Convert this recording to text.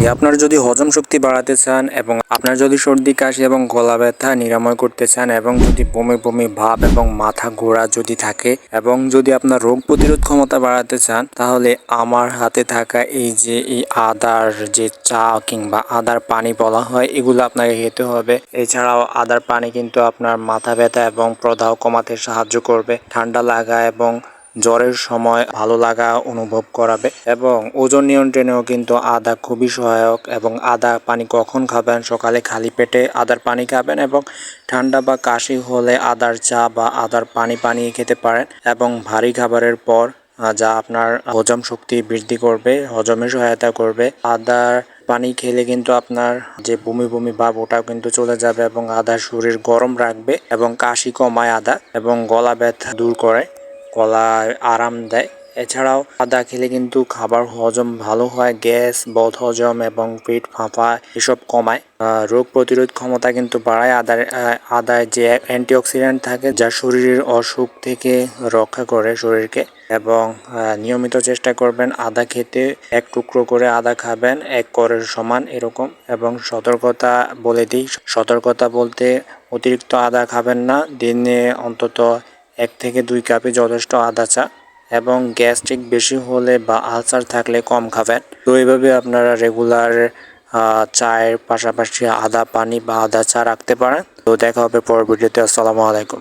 ভাই, আপনার যদি হজম শক্তি বাড়াতে চান এবং আপনার যদি সর্দি, কাশি এবং গলা ব্যথা নিরাময় করতে চান এবং যদি বমি বমি, ভাব এবং মাথা ঘোরা যদি থাকে এবং যদি আপনার রোগ প্রতিরোধ ক্ষমতা বাড়াতে চান, তাহলে আমার হাতে থাকা এই যে, এই আদার যে চা কিংবা আদার পানি বলা হয়, এগুলো আপনাকে খেতে হবে। এছাড়াও আদার পানি কিন্তু আপনার মাথা ব্যথা এবং প্রদাহ কমাতে সাহায্য করবে। ঠান্ডা লাগা এবং জ্বরের সময় ভালো লাগা অনুভব করাবে এবং ওজন নিয়ন্ত্রণেও কিন্তু আদা খুবই সহায়ক এবং আদা পানি কখন খাবেন? সকালে খালি পেটে আদার পানি খাবেন এবং ঠান্ডা বা কাশি হলে আদার চা বা আদার পানি পানিয়ে খেতে পারেন এবং ভারী খাবারের পর যা আপনার হজম শক্তি বৃদ্ধি করবে, হজমে সহায়তা করবে। আদার পানি খেলে কিন্তু আপনার যে বমি বমি ভাব, ওটাও কিন্তু চলে যাবে এবং আদা শরীর গরম রাখবে এবং কাশি কমায় আদা এবং গলা ব্যথা দূর করে। গলায় আরাম দেয়। এছাড়াও আদা খেলে কিন্তু খাবার হজম ভালো হয়, গ্যাস, বদ হজম এবং পেট ফাঁপা এসব কমায়। রোগ প্রতিরোধ ক্ষমতা কিন্তু বাড়ায়। আদার আদায় যে অ্যান্টিঅক্সিডেন্ট থাকে, যা শরীরের অসুখ থেকে রক্ষা করে শরীরকে এবং নিয়মিত চেষ্টা করবেন আদা খেতে। এক টুকরো করে আদা খাবেন, এক করের সমান এরকম এবং সতর্কতা বলে দিই। সতর্কতা বলতে অতিরিক্ত আদা খাবেন না। দিনে অন্তত এক থেকে দুই কাপে যথেষ্ট আদা চা এবং গ্যাস্ট্রিক বেশি হলে বা আলসার থাকলে কম খাবেন। তো এইভাবে আপনারা রেগুলার চায়ের পাশাপাশি আদা, পানি বা আদা চা রাখতে পারেন। তো দেখা হবে পরবর্তীতে। আসসালামু আলাইকুম।